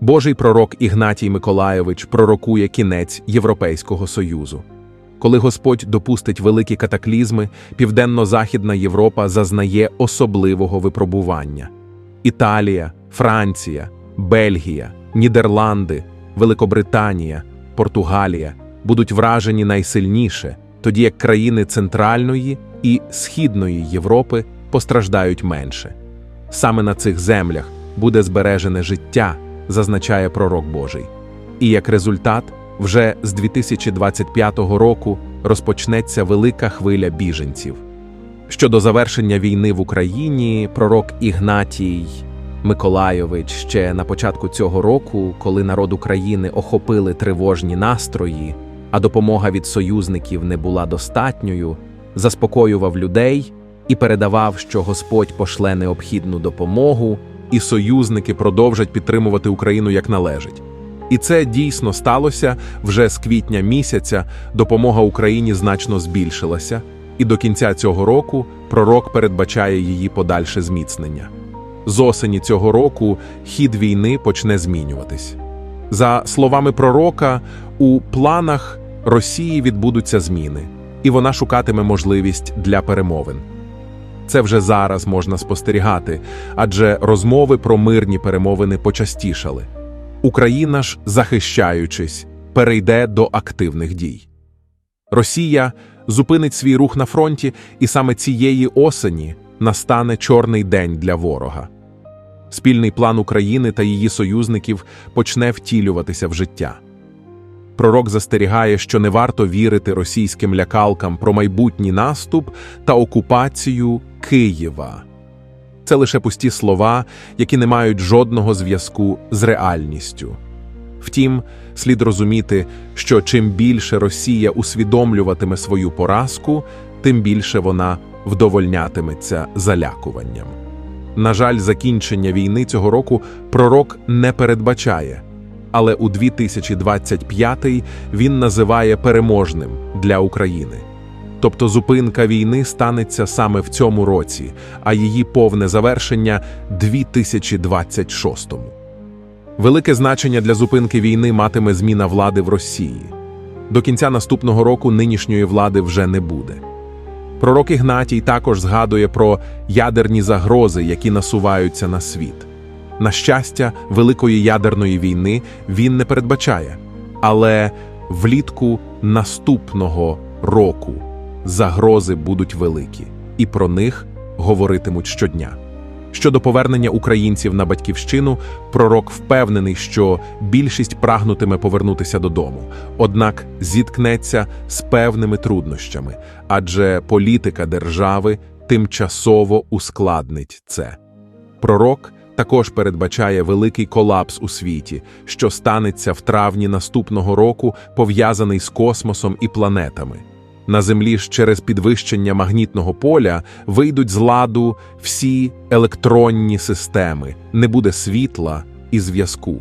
Божий пророк Ігнатій Миколайович пророкує кінець Європейського Союзу. Коли Господь допустить великі катаклізми, Південно-Західна Європа зазнає особливого випробування. Італія, Франція, Бельгія, Нідерланди, Великобританія, Португалія будуть вражені найсильніше, тоді як країни Центральної і Східної Європи постраждають менше. Саме на цих землях буде збережене життя, зазначає пророк Божий. І як результат, вже з 2025 року розпочнеться велика хвиля біженців. Щодо завершення війни в Україні, пророк Ігнатій Миколайович ще на початку цього року, коли народ України охопили тривожні настрої, а допомога від союзників не була достатньою, заспокоював людей і передавав, що Господь пошле необхідну допомогу, і союзники продовжать підтримувати Україну як належить. І це дійсно сталося вже з квітня місяця. Допомога Україні значно збільшилася, і до кінця цього року пророк передбачає її подальше зміцнення. З осені цього року хід війни почне змінюватись. За словами пророка, у планах Росії відбудуться зміни, і вона шукатиме можливість для перемовин. Це вже зараз можна спостерігати, адже розмови про мирні перемовини почастішали. Україна ж, захищаючись, перейде до активних дій. Росія зупинить свій рух на фронті, і саме цієї осені настане чорний день для ворога. Спільний план України та її союзників почне втілюватися в життя. Пророк застерігає, що не варто вірити російським лякалкам про майбутній наступ та окупацію Києва. Це лише пусті слова, які не мають жодного зв'язку з реальністю. Втім, слід розуміти, що чим більше Росія усвідомлюватиме свою поразку, тим більше вона вдовольнятиметься залякуванням. На жаль, закінчення війни цього року пророк не передбачає, але у 2025 він називає переможним для України. Тобто зупинка війни станеться саме в цьому році, а її повне завершення 2026-му. Велике значення для зупинки війни матиме зміна влади в Росії. До кінця наступного року нинішньої влади вже не буде. Пророк Ігнатій також згадує про ядерні загрози, які насуваються на світ. На щастя, великої ядерної війни він не передбачає, але влітку наступного року загрози будуть великі, і про них говоритимуть щодня. Щодо повернення українців на батьківщину, пророк впевнений, що більшість прагнутиме повернутися додому, однак зіткнеться з певними труднощами, адже політика держави тимчасово ускладнить це. Пророк також передбачає великий колапс у світі, що станеться в травні наступного року, пов'язаний з космосом і планетами. На землі ж через підвищення магнітного поля вийдуть з ладу всі електронні системи, не буде світла і зв'язку.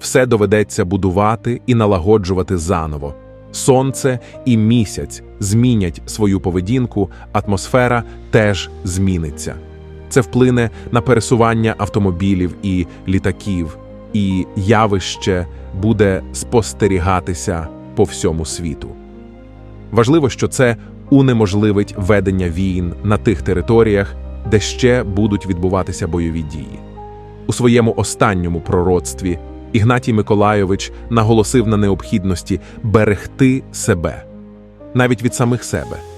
Все доведеться будувати і налагоджувати заново. Сонце і місяць змінять свою поведінку, атмосфера теж зміниться. Це вплине на пересування автомобілів і літаків, і явище буде спостерігатися по всьому світу. Важливо, що це унеможливить ведення війн на тих територіях, де ще будуть відбуватися бойові дії. У своєму останньому пророцтві Ігнатій Миколайович наголосив на необхідності берегти себе, навіть від самих себе.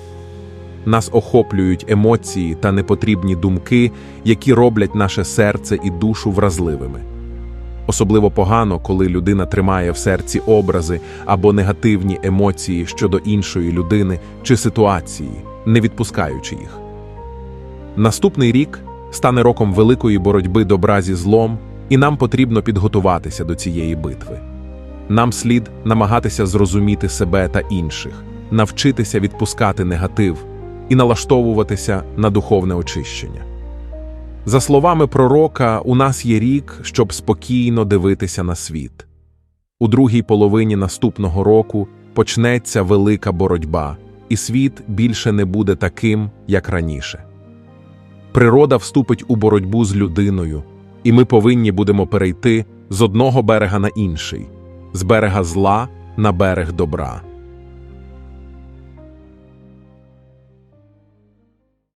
Нас охоплюють емоції та непотрібні думки, які роблять наше серце і душу вразливими. Особливо погано, коли людина тримає в серці образи або негативні емоції щодо іншої людини чи ситуації, не відпускаючи їх. Наступний рік стане роком великої боротьби добра зі злом, і нам потрібно підготуватися до цієї битви. Нам слід намагатися зрозуміти себе та інших, навчитися відпускати негатив і налаштовуватися на духовне очищення. За словами пророка, у нас є рік, щоб спокійно дивитися на світ. У другій половині наступного року почнеться велика боротьба, і світ більше не буде таким, як раніше. Природа вступить у боротьбу з людиною, і ми повинні будемо перейти з одного берега на інший, з берега зла на берег добра.